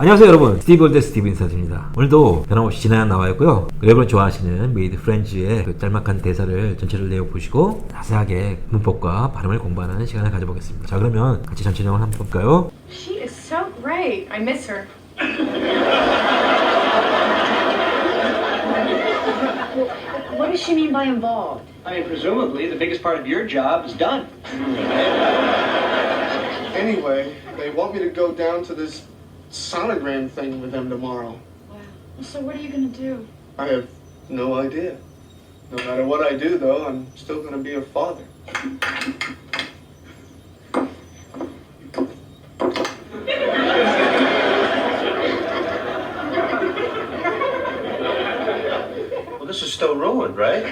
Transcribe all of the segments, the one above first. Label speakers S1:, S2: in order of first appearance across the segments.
S1: 안녕하세요 여러분 스티브 올드 스티브 인사드립니다 오늘도 변함없이 진아양 나와 있고요 여러분 좋아하시는 메이드 프렌즈의 그 짤막한 대사를 전체를 내어보시고 자세하게 문법과 발음을 공부하는 시간을 가져보겠습니다 자 그러면 같이 전체 내용을 한번 볼까요?
S2: She is so great. I miss her. what does she mean by involved?
S3: I mean, presumably, the biggest part of your job is done.
S4: Anyway, they want me to go down to this sonogram thing with them tomorrow.
S2: Wow. So what are you gonna do?
S4: I have no idea. No matter what I do, though, I'm still going to be a father.
S3: Well, this is still ruined, right?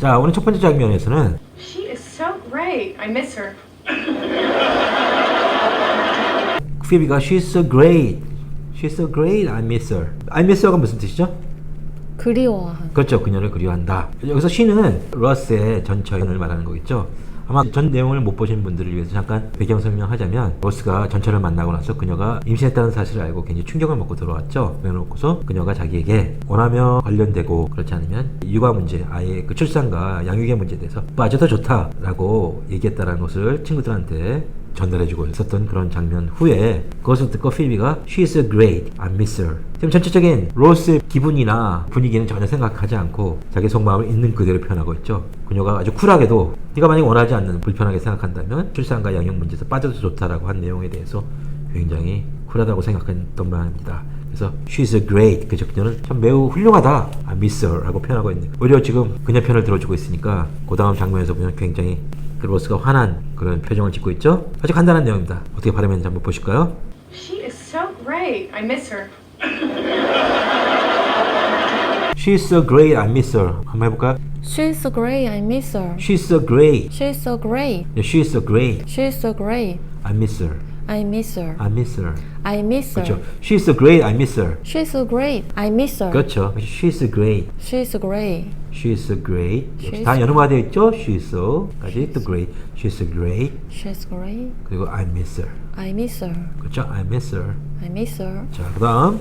S1: 자 오늘 첫 번째 장면에서는
S2: She is so great. I miss her.
S1: 피비가 She's so great She's so great I miss her I miss her가 무슨 뜻이죠?
S5: 그리워한
S1: 그렇죠. 그녀를 그리워한다. 여기서 she는 러스의 전 처연을 말하는 거겠죠. 아마 전 내용을 못 보신 분들을 위해서 잠깐 배경 설명하자면 로스가 전철을 만나고 나서 그녀가 임신했다는 사실을 알고 굉장히 충격을 먹고 들어왔죠. 그래놓고서 그녀가 자기에게 원하며 관련되고 그렇지 않으면 육아 문제, 아이의 그 출산과 양육의 문제에 대해서 빠져도 좋다라고 얘기했다는 것을 친구들한테 전달해주고 있었던 그런 장면 후에 그것을 듣고 필비가 She is great, I miss her. 지금 전체적인 로스의 기분이나 분위기는 전혀 생각하지 않고 자기 속마음을 있는 그대로 표현하고 있죠. 그녀가 아주 쿨하게도 네가 만약 원하지 않는 불편하게 생각한다면 출산과 양육 문제에서 빠져도 좋다라고 한 내용에 대해서 굉장히 쿨하다고 생각했던 모양입니다. 그래서 she's great. 그죠 그녀는 참 매우 훌륭하다. I miss her. 라고 표현하고 있는 오히려 지금 그녀 편을 들어주고 있으니까 그 다음 장면에서 보면 굉장히 그 로스가 화난 그런 표정을 짓고 있죠 아주 간단한 내용입니다 어떻게 발음했는지 한번 보실까요
S2: She is so great. I miss her.
S1: She's so great I miss her 한번 해볼까요
S5: She's so great, I miss her.
S1: She's so great
S5: She's so great.
S1: 네, She's so great
S5: She's so great.
S1: I miss her
S5: I miss her.
S1: I miss her
S5: I miss her.
S1: 그렇죠 She's so great I miss her
S5: She's so great. I miss her.
S1: 그렇죠 She's so great
S5: She's so great.
S1: She's so great 역시
S5: She's
S1: 다
S5: so-
S1: 연음화 되어 있죠 She's so까지 또 great She's so great
S5: She's great.
S1: 그리고 I miss her
S5: I miss her.
S1: 그렇죠 I miss her
S5: I miss her.
S1: 자 그다음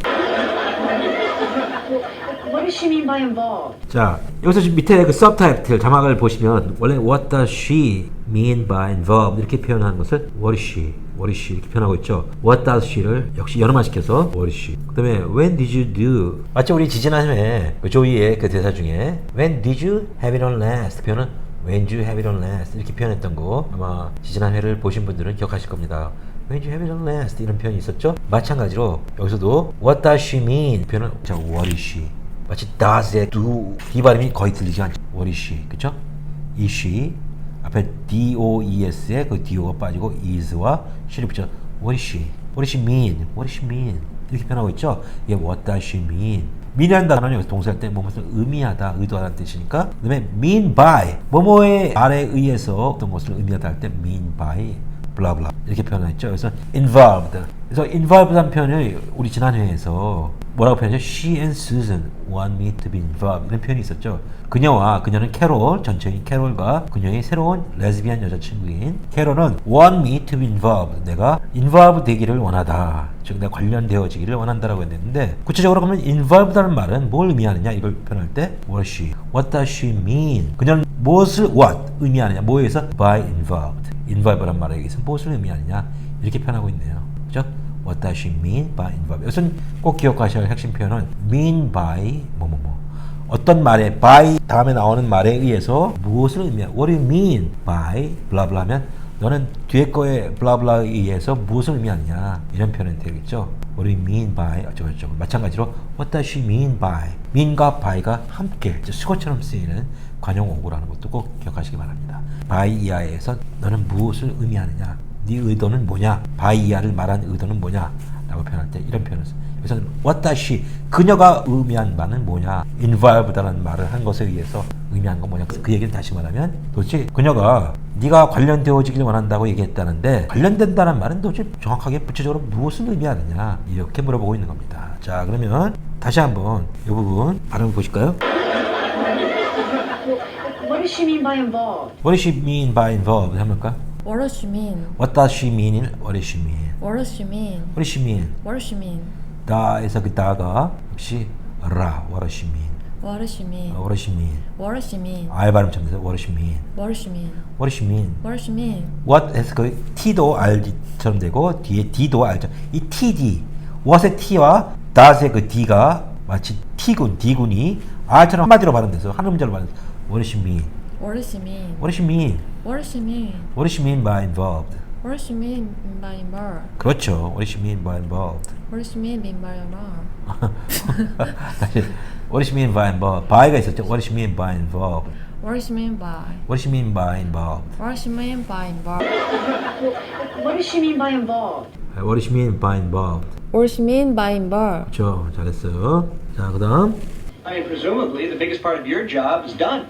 S2: What does she mean by involved?
S1: 자 여기서 지금 밑에 그 subtitle 자막을 보시면 원래 What does she mean by involved 이렇게 표현하는 것을 What is she She 이렇게 표현하고 있죠 What does she를 역시 연음화시켜서 she 그 다음에 When did you do 맞죠 우리 지지난 회그 조이의 그 대사 중에 When did you have it on last 표현은 When did you have it on last 이렇게 표현했던 거 아마 지지난 회를 보신 분들은 기억하실 겁니다 When you have it on last 이런 표현이 있었죠 마찬가지로 여기서도 What does she mean 표현은 자 What is she 마치 does의 do d 발음이 거의 들리지 않죠. What is she? 그쵸? is she 앞에 does의 그 do가 빠지고 is와 she를 붙여 What is she? What does she mean? What does she mean? 이렇게 표현하고 있죠. 이게 what does she mean? mean이라는 단어는 여기서 동사할 때 무엇을 의미하다, 의도하다는 뜻이니까 그 다음에 mean by 뭐뭐의 말에 의해서 어떤 것을 의미하다 할 때 mean by blah 이렇게 표현했죠. 그래서 involved. 그래서 involved란 표현을 우리 지난 회에서 뭐라고 표현했죠? She and Susan want me to be involved 이런 표현이 있었죠. 그녀와 그녀는 캐롤 전체인 캐롤과 그녀의 새로운 레즈비안 여자친구인 캐롤은 want me to be involved 내가 involved 되기를 원하다. 즉 내가 관련되어지기를 원한다라고 했는데 구체적으로 그러면 involved라는 말은 뭘 의미하느냐 이걸 표현할 때 what she? What does she mean? 그녀는 무엇을 what 의미하느냐 뭐에 의해서 by involved involved란 말에 의해서 무엇을 의미하느냐 이렇게 표현하고 있네요. 그죠? What does she mean by involved? 이것은 꼭 기억하셔야 할 핵심 표현은 mean by 뭐뭐뭐 어떤 말에 by 다음에 나오는 말에 의해서 무엇을 의미하 What do you mean by blah 하면 너는 뒤에 거에 blah에 의해서 무엇을 의미하느냐 이런 표현이 되겠죠. What do you mean by 어쩌고저쩌고 마찬가지로 What does she mean by mean과 by가 함께 수거처럼 쓰이는 관용어구라는 것도 꼭 기억하시기 바랍니다. by 이하에서 너는 무엇을 의미하느냐 네 의도는 뭐냐 이하를 말한 의도는 뭐냐 라고 표현할 때 이런 표현을 써요. 그래서 what does she 그녀가 의미한 바는 뭐냐 involved라는 말을 한 것에 의해서 의미한 건 뭐냐 그 얘기를 다시 말하면 도대체 그녀가 네가 관련되어지길 원한다고 얘기했다는데 관련된다는 말은 도대체 정확하게 구체적으로 무엇을 의미하느냐 이렇게 물어보고 있는 겁니다 자 그러면 다시 한번 이 부분 발음을 보실까요?
S2: What does she mean by involved?
S1: What does she mean by involved? 해볼까?
S5: What does she mean?
S1: What does she mean? What does she mean?
S5: What does she mean?
S1: What does she mean?
S5: What does she mean?
S1: 다에서 그 다가 역시 라. What does she mean?
S5: What does she mean?
S1: What does she mean?
S5: What does she mean?
S1: 알 발음처럼 돼서 What does she mean?
S5: What does she mean?
S1: What does she mean?
S5: What does she mean?
S1: What 해서 그 T도 R처럼 되고 뒤에 D도 R죠. 이 TD, What의 T와 Does의 그 D가 마치 T군, D군이 R처럼 한마디로 발음돼서 한 음절로 발음돼서 What does she mean?
S5: What does she mean?
S1: What does she mean?
S5: What does she mean?
S1: What does she mean by involved?
S5: What does she mean by more?
S1: 그렇죠. What does she mean by involved?
S5: What does she mean by more?
S1: 다시 What does she mean by involved? by가 있었죠. What does she mean by involved?
S5: What does she mean by?
S1: What does she mean by involved?
S5: What does she mean by involved?
S2: What does she mean by involved?
S1: What does she mean by involved?
S5: What does she mean by involved?
S1: 그렇죠. 잘했어요. 자, 그다음
S3: I mean, presumably the biggest part of your job is done.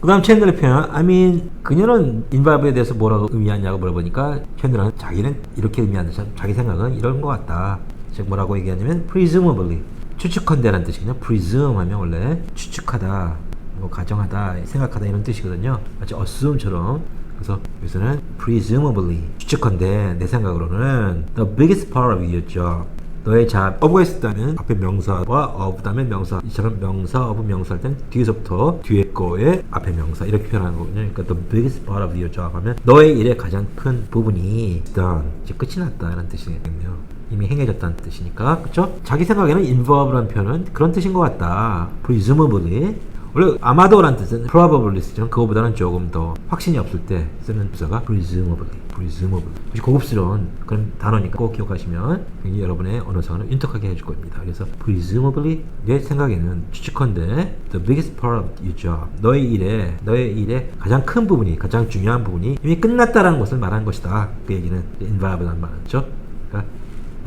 S1: 그다음 챈들의 표현. I mean 그녀는 인바브에 대해서 뭐라고 의미하냐고 물어보니까 챈들은 자기는 이렇게 의미한다. 자기 생각은 이런 것 같다. 즉 뭐라고 얘기하냐면 presumably 추측컨대라는 뜻이거든요. presume 하면 원래 추측하다, 뭐 가정하다, 생각하다 이런 뜻이거든요. 마치 assume처럼. 그래서 여기서는 presumably 추측컨대 내 생각으로는 the biggest part of your job 너의 자 of가 있을 때는 앞에 명사와 of 다음에 명사. 이처럼 명사 of 명사 할 땐 뒤에서부터 뒤에 거에 앞에 명사 이렇게 표현하는 거거든요. 그러니까 the biggest part of your job 하면 너의 일의 가장 큰 부분이 done 이제 끝이 났다 이런 뜻이겠네요. 이미 행해졌다는 뜻이니까. 그쵸? 자기 생각에는 involve라는 표현은 그런 뜻인 것 같다. presumably 원래 아마도라는 뜻은 probably 쓰지만 그거보다는 조금 더 확신이 없을 때 쓰는 부사가 presumably, presumably. 고급스러운 그런 단어니까 꼭 기억하시면 굉장히 여러분의 언어상을 윤택하게 해줄 겁니다. 그래서 presumably 내 생각에는 추측컨대 the biggest part of your job 너의 일에 너의 일의 가장 큰 부분이 가장 중요한 부분이 이미 끝났다라는 것을 말하는 것이다. 그 얘기는 involved라는 말이죠. 그러니까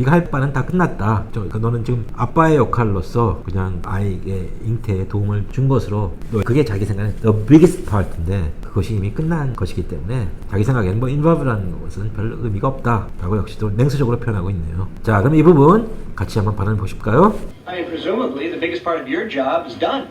S1: 네가 할 바는 다 끝났다. 저, 그 너는 지금 아빠의 역할로서 그냥 아이에게 잉태에 도움을 준 것으로 너- 그게 자기 생각에 the biggest part인데 그것이 이미 끝난 것이기 때문에 자기 생각에는 뭐 involve라는 것은 별 의미가 없다라고 역시 또 냉소적으로 표현하고 있네요. 자, 그럼 이 부분 같이 한번 발음해 보실까요?
S3: The biggest part of your job is done.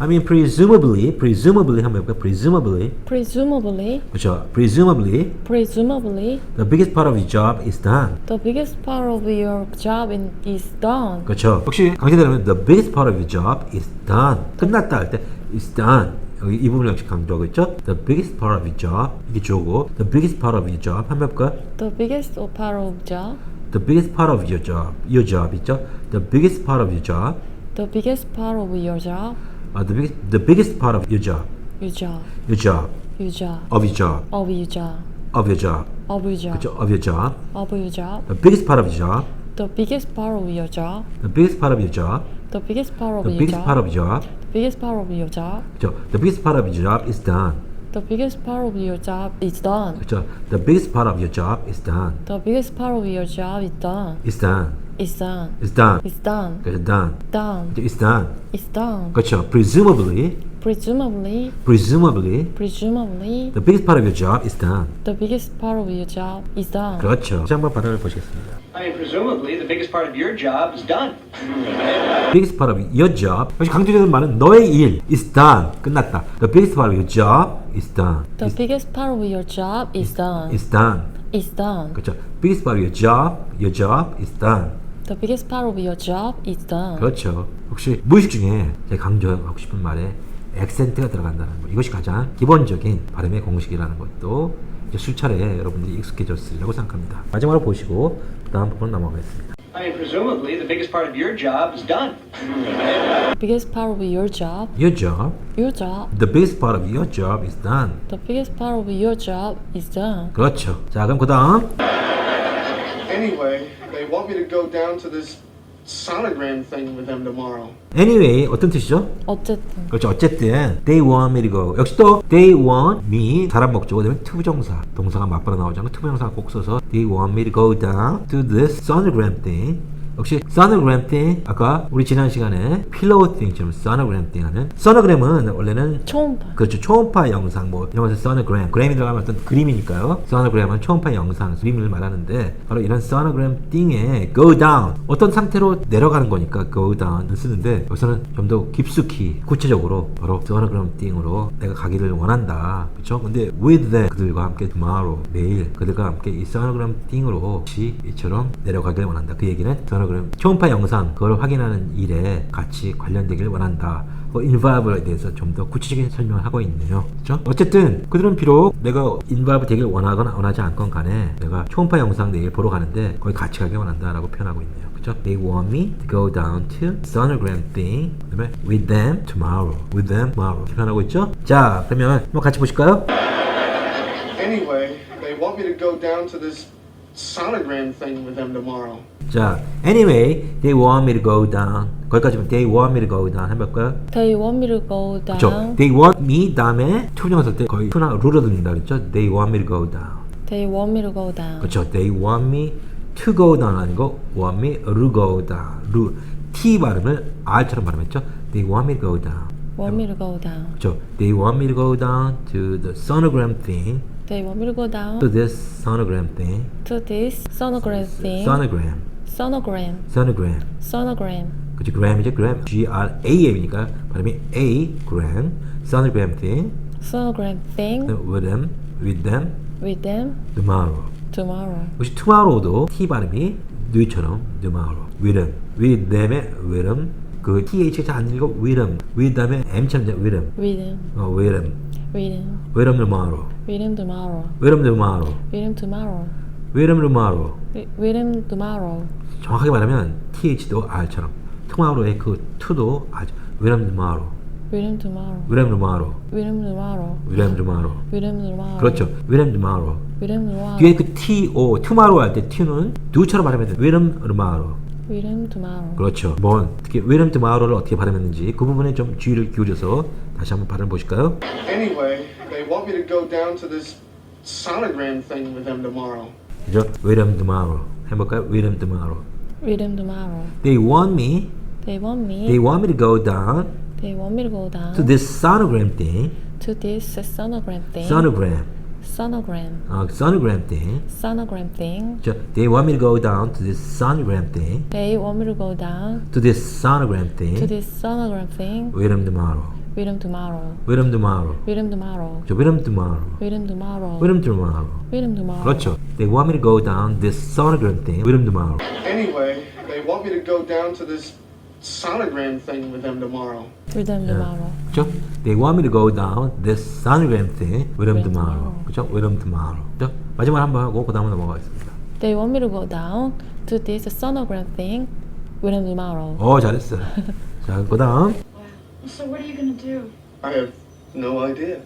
S1: I mean presumably, presumably 한번 해볼까요? presumably
S5: Presumably,
S1: 그렇죠. presumably
S5: presumably,
S1: the biggest part of your job is done.
S5: the biggest part of your job in, is done.
S1: 그렇죠. 혹시 강조되면 the biggest part of your job is done. 끝났다 할 때 is done. 여기 이 부분을 역시 강조하고 있죠. The biggest part of your job 이게 주어고 the biggest part of your job 한번 해볼까요?
S5: The biggest part of job,
S1: The biggest part of your job, your job 있죠. The biggest part of your job,
S5: the biggest part of your job,
S1: uh, the biggest the biggest part of your job,
S5: your job,
S1: your job,
S5: your job,
S1: of your job,
S5: of your job,
S1: of your job,
S5: of your job,
S1: 그렇죠. Of your job,
S5: of your job,
S1: the biggest part of your job,
S5: the biggest part of your job,
S1: the biggest part of your job,
S5: the biggest part of
S1: the
S5: your
S1: biggest
S5: job,
S1: part of your job,
S5: the biggest part of your job,
S1: 그렇죠. The biggest part of your job is done.
S5: the biggest part of your job is done.
S1: 그렇죠. The biggest part of your job is done.
S5: The biggest part of your job is done.
S1: Is done.
S5: It's done.
S1: Is done.
S5: It's done.
S1: 그래서 done.
S5: Done.
S1: It's done.
S5: It's done.
S1: 그렇죠. Presumably,
S5: Presumably,
S1: presumably,
S5: presumably,
S1: the biggest part of your job is done.
S5: the biggest part of your job is done.
S1: 그렇죠. 다시 한번 발음을 보시겠습니다.
S3: I mean, presumably the biggest part of your job is done.
S1: biggest part of your job. 역시 강조되는 말은 너의 일 is done. 끝났다. The biggest part of your job is done.
S5: The biggest part of your job is done.
S1: is done.
S5: Is done.
S1: 그렇죠. biggest part of your job, your job is done.
S5: The biggest part of your job is done.
S1: 그렇죠. 혹시 무의식 중에 제가 강조하고 싶은 말에 액센트가 들어간다는 거 이것이 가장 기본적인 발음의 공식이라는 것도 이제 수차례 여러분들이 익숙해졌으리라고 생각합니다. 마지막으로 보시고 다음 부분 넘어가겠습니다.
S3: I mean, presumably the biggest part of your job is done.
S5: The biggest part of your job,
S1: Your job,
S5: your job,
S1: the biggest part of your job is done.
S5: the biggest part of your job is done.
S1: 그렇죠. 자 그럼 그 다음
S4: Anyway, they want me to go down to this sonogram thing with them tomorrow.
S1: anyway 어떤 뜻이죠?
S5: 어쨌든,
S1: 그렇죠. 어쨌든 they want me to go. 역시 또 they want me 사람 목적어 되면 투부정사 동사가 맞바로 나오지 않고 투부정사가 꼭 써서 they want me to go down to this sonogram thing 역시 sonogram thing 아까 우리 지난 시간에 sonogram thing 하는 sonogram은 원래는
S5: 초음파.
S1: 그렇죠. 초음파 영상 뭐 이런 것을 sonogram, 그램이 들어가면 어떤 그림이니까요. sonogram은 초음파 영상, 그림을 말하는데 바로 이런 sonogram thing에 go down 어떤 상태로 내려가는 거니까 go down을 쓰는데 여기서는 좀 더 깊숙이 구체적으로 바로 sonogram thing으로 내가 가기를 원한다. 그렇죠? 근데 with them 그들과 함께 tomorrow 내일 그들과 함께 이 sonogram thing으로 시 이처럼 내려가길 원한다. 그 얘기는 sonogram 초음파 영상 그걸 확인하는 일에 같이 관련되길 원한다. 그 인바브에 대해서 좀 더 구체적인 설명을 하고 있네요. 그렇죠? 어쨌든 그들은 비록 내가 인바브 되길 원하거나 원하지 않건 간에 내가 초음파 영상 내일 보러 가는데 거기 같이 가길 원한다라고 표현하고 있네요. 그렇죠? They want me to go down to sonogram thing. with them tomorrow. with them tomorrow. 표현하고 있죠? 자, 그러면 한번 같이 보실까요?
S4: Anyway, they want me to go down to this sonogram thing with them tomorrow.
S1: 자, anyway, they want me to go down. 거기까지면 they want me to go down 해볼까요?
S5: They want me to go down.
S1: 그렇죠? They want me 다음에 투정을 쓸때 거의 투나 루로 들린다 그랬죠? They want me to go down.
S5: They want me to go down.
S1: 그렇죠. They want me to go down 아니고 want me to go down. 루 T 발음을 R처럼 발음했죠. They want me to go down.
S5: Want me to go down.
S1: 그렇죠. They want me to go down to the sonogram thing.
S5: They want me to go down
S1: To this sonogram thing.
S5: to this sonogram thing.
S1: sonogram.
S5: Sonogram.
S1: sonogram.
S5: sonogram.
S1: 그렇죠. gram이죠. gram. G R A M이니까 발음이 A gram. sonogram thing.
S5: sonogram thing
S1: with them. with them.
S5: with them
S1: tomorrow.
S5: tomorrow.
S1: 역시 tomorrow도 T 발음이 뉘처럼 tomorrow. with them. with them의 with them. 그 TH가 잘안 읽고 with them. with 다음에 M처럼 with them.
S5: with them.
S1: 어, with them.
S5: with them.
S1: with them tomorrow.
S5: with them tomorrow.
S1: with them tomorrow.
S5: with them tomorrow.
S1: with them tomorrow.
S5: with them tomorrow.
S1: 정확하게 말하면 TH도 R처럼 tomorrow의 그 to도 아주 with them tomorrow.
S5: them tomorrow.
S1: them tomorrow.
S5: them tomorrow.
S1: them tomorrow.
S5: them tomorrow.
S1: 그렇죠. them tomorrow.
S5: them tomorrow.
S1: 뒤에 그 TO, tomorrow 할 때 T는 do처럼 발음해야 돼. with them tomorrow.
S5: them tomorrow.
S1: 그렇죠. 뭐 특히 웨름 투마로를 어떻게 발음했는지 그 부분에 좀 주의를 기울여서 다시 한번 발음 보실까요?
S4: Anyway, they want me to go down to this sonogram thing with them tomorrow.
S1: 그죠? 웨름 투마로 해볼까요? 웨름
S5: Read them tomorrow.
S1: They want me.
S5: They want me.
S1: They want me to go down
S5: they want me to go down
S1: to this sonogram thing.
S5: To this uh, sonogram thing.
S1: Sonogram.
S5: Sonogram.
S1: Uh, sonogram thing.
S5: Sonogram thing.
S1: They want me to go down to this sonogram thing.
S5: They want me to go down
S1: to this sonogram thing.
S5: To this sonogram thing. With them tomorrow.
S1: 웨름 투마로.
S5: with them tomorrow.
S1: 저 투마로.
S5: with them tomorrow.
S1: 투마로.
S5: with them tomorrow.
S1: 그렇죠. They want me to go down this sonogram thing. 웨름 투마로.
S4: Anyway, they want me to go down to this sonogram thing with them tomorrow.
S5: with them tomorrow.
S1: 그렇죠? They want me to go down this sonogram thing with them tomorrow.
S5: tomorrow.
S1: 그렇죠? With them tomorrow. 그렇죠? 마지막 한번 하고 그 다음으로 넘어가겠습니다.
S5: They want me to go down to this sonogram thing with them tomorrow.
S1: 어 잘했어. 자, 그 다음
S2: So what are you gonna do?
S4: I have no idea.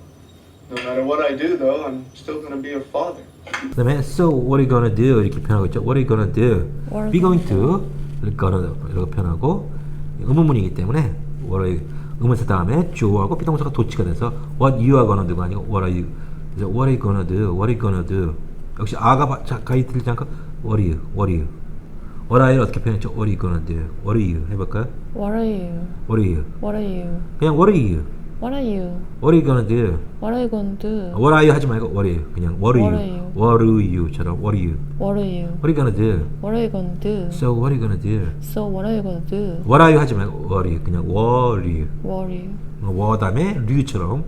S4: No matter what I do, though, I'm still going to be a father.
S1: 그 다음에 So what are you gonna do? 이렇게 표현하고 있죠. What are you gonna do?
S5: What are
S1: Be
S5: you
S1: going to gonna 이렇게 표현하고 의문문이기 때문에 what are you 의문사 다음에 주어하고 비동사가 도치가 돼서 what you are gonna do가 아니고 what are you 그래서 what are you gonna do? What are you gonna do? 역시 아가 가이 들리지 않고 what are you? What are you? What are you 어떻게 표현했죠? What are you gonna do? What are you? 해볼까요?
S5: What are you?
S1: What are you?
S5: What are you?
S1: 그냥 what are you?
S5: What are you?
S1: What are you gonna do?
S5: What are you going to do?
S1: What are you 하지 말고 what are you? 그냥 what are
S5: What
S1: you?
S5: are you?
S1: What are you처럼 what are you?
S5: What are you?
S1: What are you gonna do?
S5: What are you going to do?
S1: So what are you gonna do?
S5: So what are you going to do?
S1: What are you 하지 말고 what are you? 그냥 what are you?
S5: What are you?
S1: 워 다음에 류처럼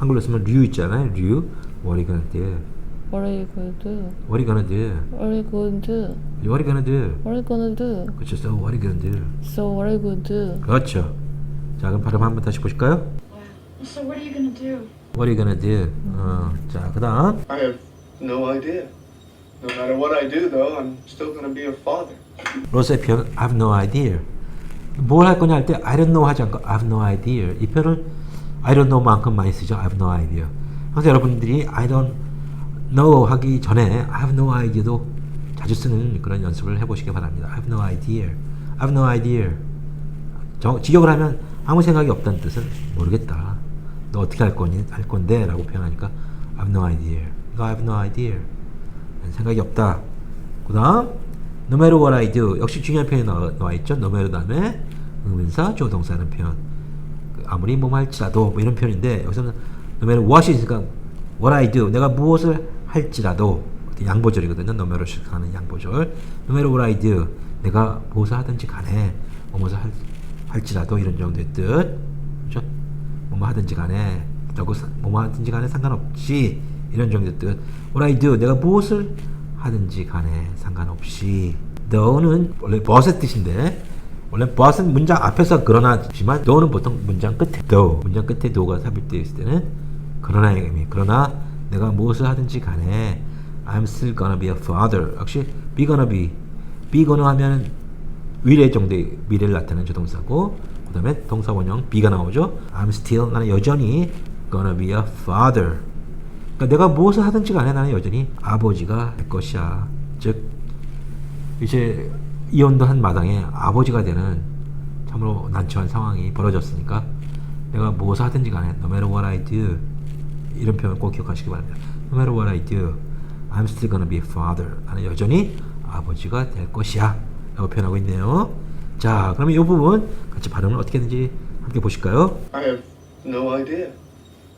S1: 한글로 쓰면 류 있잖아요. 류. What are you gonna do?
S5: What are you going to do?
S1: What are you gonna do?
S5: What are you going to do?
S1: What are you gonna do?
S5: What are you going to do?
S1: 그렇죠. So what are you gonna do?
S5: So what are you going to do?
S1: 그렇죠. 자 그럼 발음 한번 다시 보실까요?
S2: So what are you gonna do?
S1: What are you gonna do? 어, 자 그다음
S4: I have no idea. No matter what I do, though, I'm still going to be a father.
S1: 로스의 표현 I have no idea. 뭘 할 거냐 할 때 I don't know 하지 않고 I have no idea. 이 표현을 I don't know만큼 많이 쓰죠. I have no idea. 항상 여러분들이 I don't know 하기 전에 I have no idea도 자주 쓰는 그런 연습을 해보시기 바랍니다. I have no idea. I have no idea. 정, 직역을 하면 아무 생각이 없다는 뜻은 모르겠다. 너 어떻게 할 거니? 할 건데? 라고 표현하니까 I have no idea. I have no idea. 생각이 없다. 그 다음 No matter what I do 역시 중요한 표현이 나와, 나와. No matter 다음에 의문사 조동사는 표현. 그 아무리 뭐뭐 할지라도 뭐 이런 표현인데 여기서는 no matter what이 있으니까 what I do 내가 무엇을 할지라도 양보절이거든요. matter 하는 양보절. I do 내가 무엇을 하든지 간에 할, 할지라도 이런 정도의 뜻. 그렇죠? 뭐뭐 하든지 간에 저거 사- 뭐뭐 하든지 간에 상관없이 이런 정도의 뜻. Do 내가 무엇을 하든지 간에 상관없이 너는 원래 but의 뜻인데 원래 but은 문장 앞에서 그러나지만 너는 보통 문장 끝에 though 문장 끝에 though가 삽입되어 있을 때는 그러나의 의미 그러나 내가 무엇을 하든지 간에 I'm still gonna be a father. 역시 be gonna be be gonna 하면 위례 정도의 미래를 나타내는 조동사고 그 다음에 동사 원형 be가 나오죠. I'm still 나는 여전히 gonna be a father. 그러니까 내가 무엇을 하든지 간에 나는 여전히 아버지가 될 것이야. 즉 이제 이혼도 한 마당에 아버지가 되는 참으로 난처한 상황이 벌어졌으니까 내가 무엇을 하든지 간에 no matter what I do 이런 표현 꼭 기억하시기 바랍니다. No matter what I do, I'm still gonna be a father. 나는 여전히 아버지가 될 것이야. 라고 표현하고 있네요. 자, 그러면 이 부분 같이 발음을 어떻게 했는지 함께 보실까요?
S4: I have no idea.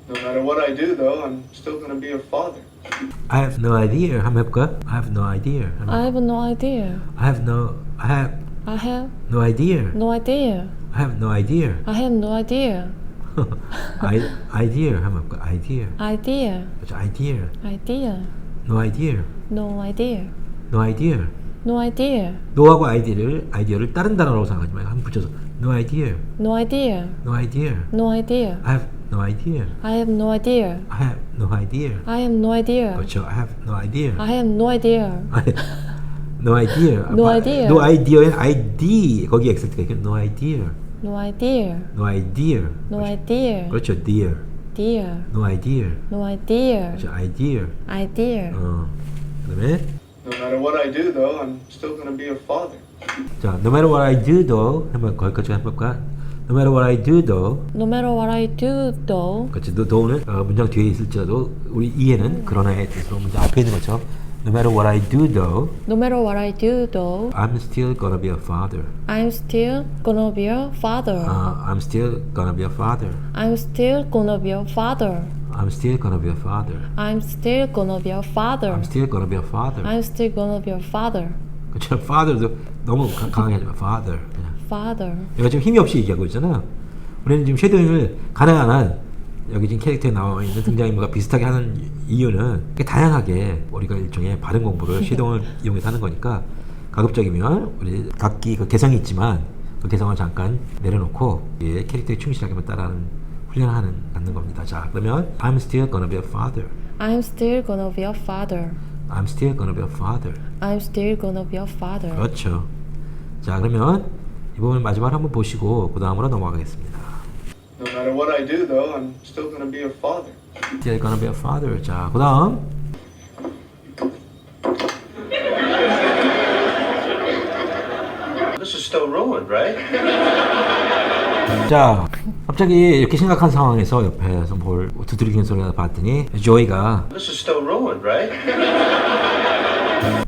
S4: No matter what I do, though, I'm still going to be a father.
S1: I have no idea. 한번 해볼까요? I have no idea. 한번.
S5: I have no idea.
S1: I have no, I have
S5: I have
S1: no idea.
S5: no idea.
S1: I have no idea.
S5: I have no idea.
S1: I, idea 한번 해볼까요? idea.
S5: Idea.
S1: 그렇죠. idea.
S5: Idea.
S1: no idea.
S5: No idea.
S1: no idea.
S5: No idea.
S1: no하고 아이디어를 아이디어를 다른 단어라고 생각하지 말고 한번 붙여서 no idea.
S5: No idea.
S1: no idea.
S5: No idea.
S1: I have no idea.
S5: I have no idea.
S1: I have no idea.
S5: I have no idea.
S1: 그렇죠. I have no idea.
S5: I have no idea.
S1: no idea.
S5: No idea.
S1: no idea의 ID 거기 엑센트가 있고 no idea.
S5: No idea.
S1: no idea.
S5: No idea.
S1: 그렇죠. dear.
S5: Dear.
S1: no idea.
S5: No idea.
S1: 그렇죠. idea.
S5: Idea.
S1: 어. 그다음에
S4: No matter what I do, though, I'm still going to be a father.
S1: 자, no matter what I do though 한번 거기까지 한번 볼까? No matter what I do though
S5: No matter what I do, though,
S1: 그렇지. 너, 너는 어, 문장 뒤에 있을지라도 우리 이해는 그러나의 뜻으로 문장 앞에 있는 것처럼 No matter what I do though
S5: no matter what I do, though,
S1: I'm still gonna be a father.
S5: I'm still gonna be a father.
S1: Uh, I'm still gonna be a father.
S5: I'm still gonna be a father.
S1: I'm still gonna be a father.
S5: I'm still gonna be a father.
S1: I'm still gonna be a father.
S5: I'm still gonna be a father.
S1: 그렇죠. father도 너무 가- 강하게 하지 마. father. 그냥.
S5: Father.
S1: 얘가 지금 힘이 없이 얘기하고 있잖아. 우리는 지금 쉐도잉을 가능한 여기 지금 캐릭터에 나와 있는 등장인물과 비슷하게 하는 이유는 다양하게 우리가 일종의 발음 공부를 쉐도잉을 이용해서 하는 거니까 가급적이면 우리 각기 그 개성이 있지만 그 개성을 잠깐 내려놓고 예, 캐릭터에 충실하게만 따라하는 훈련하는 갖는 겁니다. 자 그러면 I'm still gonna be a father.
S5: I'm still gonna be a father.
S1: I'm still gonna be a father.
S5: I'm still gonna be a father.
S1: 그렇죠. 자 그러면 이 부분 마지막으로 한번 보시고 그 다음으로 넘어가겠습니다.
S4: No matter what I do, though, I'm still to be a father.
S1: Still gonna be a father. 자, 그 다음.
S3: This is still ruined, right?
S1: 자, 갑자기 이렇게 심각한 상황에서 옆에서 뭘 두드리는 소리가 봤더니 조이가
S3: This is still ruined, right?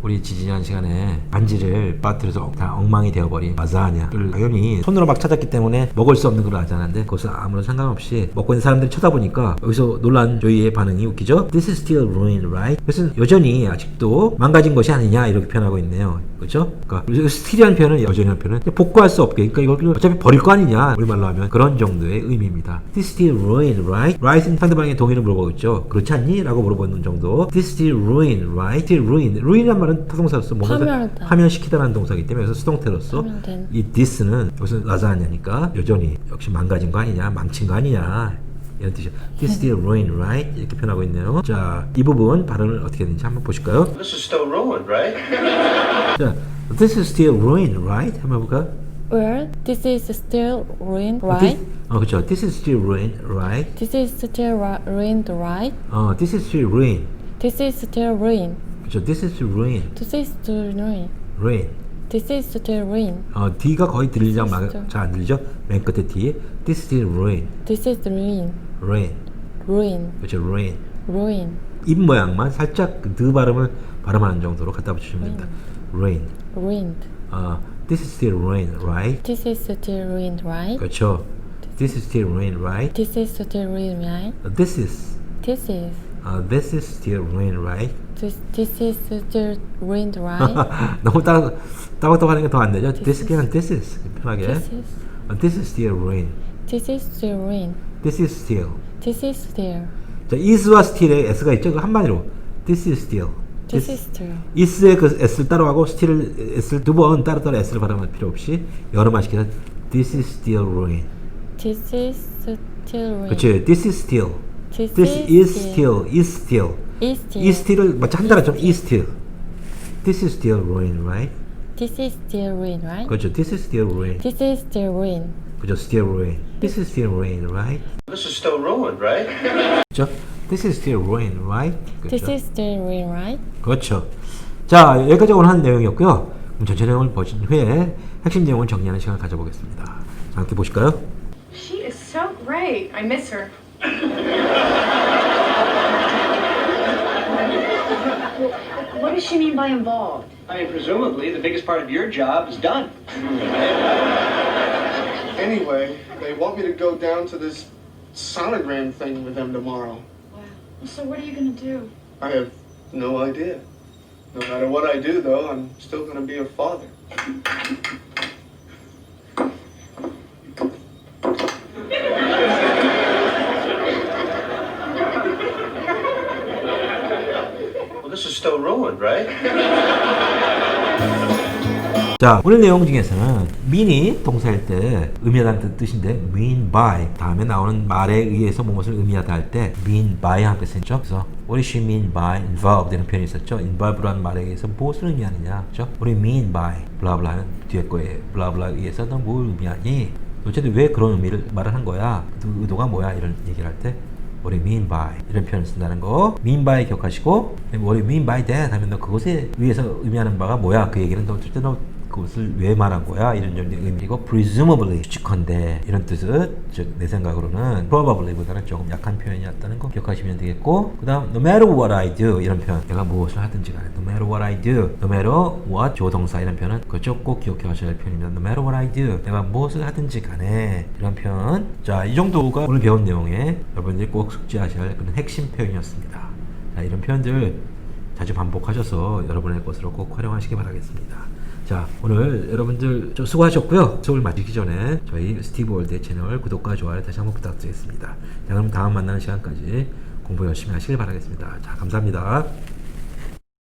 S1: 우리 지지난 시간에 반지를 빠뜨려서 다 엉망이 되어버린 라자냐를 당연히 손으로 막 찾았기 때문에 먹을 수 없는 걸 라자냐인데 그것은 아무런 상관없이 먹고 있는 사람들이 쳐다보니까 여기서 놀란 조이의 반응이 웃기죠? This is still ruined, right? 그것은 여전히 아직도 망가진 것이 아니냐 이렇게 표현하고 있네요. 그렇죠? 그러니까 스틸이라는 표현은 여전히라는 표현은 복구할 수 없게 그러니까 이걸 어차피 버릴 거 아니냐 우리말로 하면 그런 정도의 의미입니다. This is still ruined, right? right은 상대방의 동의를 물어보고 있죠. 그렇지 않니? 라고 물어보는 정도. This is still ruined, right? still ruined. ruin 이란 말은 타동사로서 뭔가를
S5: 파멸하다.
S1: 파멸시키다라는 동사이기 때문에 여기서 수동태로서
S5: 파멸된.
S1: 이 this는 여기서 라자냐니까 여전히 역시 망가진 거 아니냐 망친 거 아니냐 이런 뜻이죠. This is still ruined, right? 이렇게 표현하고 있네요. 자, 이 부분 발음을 어떻게 되는지 한번 보실까요?
S3: This is still ruined, right?
S1: 자, this is still ruined, right? 한번 볼까?
S5: Well, this is still ruined,
S1: 어,
S5: right?
S1: 어, 그렇죠. This is still ruined, right?
S5: This is still ri- ruined, right?
S1: 어, this is still ruined.
S5: This is still ruined.
S1: 그렇죠. This is ruined,
S5: This is still ruined.
S1: ruined.
S5: This is still ruined.
S1: 어, D가 거의 들리지 않
S5: 진짜.
S1: 잘안 들리죠? 맨 끝에 D. This is ruined,
S5: This is ruined.
S1: ruin.
S5: Ruin.
S1: 그렇죠. ruin.
S5: Ruin.
S1: 입 모양만 살짝 그드 발음을 발음하는 정도로 갖다 붙이시면 됩니다. rain.
S5: Rained.
S1: 어, this is still rain, right?
S5: This is still rain, right?
S1: 그렇죠. This is still rain, right?
S5: This is still rain, right?
S1: This is
S5: This is.
S1: Uh, this is still rain, right?
S5: This, this is still rain, right?
S1: 너무 따 따박따박 하는 게 더 안 되죠? This
S5: This
S1: 그냥 this is 편하게.
S5: This is.
S1: 어, this is still rain.
S5: This is still rain.
S1: This is still.
S5: This is still.
S1: 자, is와 still에 s가 있죠? 그 한마디로 this is still.
S5: This is still.
S1: is의 그 s를 따로 하고 still을 s를 두 번 따로 따로 s를 발음할 필요 없이 시켜서 this is still rain.
S5: This is still rain.
S1: 그렇지? This is still.
S5: This,
S1: is still. Is still.
S5: Is still.
S1: is still을 마치 한 단어처럼 is still. This is still rain, right?
S5: This is still rain, right?
S1: 그렇죠? This is still rain.
S5: This is still rain.
S1: 그죠? Still rain. This is still rain, right?
S3: This is still ruined, right?
S1: 그렇죠? This is still rain, right?
S5: This
S1: 그렇죠?
S5: is still rain, right?
S1: 그렇죠. 자, 여기까지 오늘 한 내용이었고요. 그럼 전체 내용을 보신 후에 핵심 내용을 정리하는 시간을 가져보겠습니다. 자, 함께 보실까요?
S2: She is so great. I miss her. what does she mean by involved?
S6: I mean, presumably, the biggest part of your job is done.
S4: Anyway, they want me to go down to this sonogram thing with them tomorrow.
S2: Wow. So what are you gonna do?
S4: I have no idea. No matter what I do, though, I'm still going to be a father.
S1: 자, 오늘 내용 중에서는 mean이 동사일 때 의미하다는 뜻인데 mean by 다음에 나오는 말에 의해서 무엇을 의미하다 할 때 mean by 함께 쓰죠. 그래서 what does she mean by involved 이라는 표현이 있었죠. involve라는 말에 의해서 무엇을 의미하느냐. 그렇죠? 우리 mean by 블라블라 는 뒤에 거에 블라블라에 의해서 너뭘 의미하니? 도대체 왜 그런 의미를 말을 한 거야? 그 의도가 뭐야? 이런 얘기를 할때 what do you mean by? 이런 표현을 쓴다는 거. Mean by 기억하시고. What do you mean by that? 하면 너 그것에 의해서 의미하는 바가 뭐야? 그 얘기는 너 어쨌든 너 그것을 왜 말한 거야? 이런 의미고 presumably 추측컨대. 이런 뜻은 즉 내 생각으로는 probably보다는 조금 약한 표현이었다는 거 기억하시면 되겠고 그 다음 no matter what I do 이런 표현. 내가 무엇을 하든지 간에 no matter what I do no matter what 조동사 이런 표현은 그쪽 꼭 기억해 하셔야 할 표현입니다. no matter what I do 내가 무엇을 하든지 간에 이런 표현. 자이 정도가 오늘 배운 내용에 여러분들이 꼭 숙지하셔야 할 그런 핵심 표현이었습니다. 자 이런 표현들 자주 반복하셔서 여러분의 것으로 꼭 활용하시기 바라겠습니다. 자, 오늘 여러분들 좀 수고하셨고요. 수업을 마치기 전에 저희 스티브 월드의 채널 구독과 좋아요 다시 한번 부탁드리겠습니다. 자, 그럼 다음 만나는 시간까지 공부 열심히 하시길 바라겠습니다. 자, 감사합니다.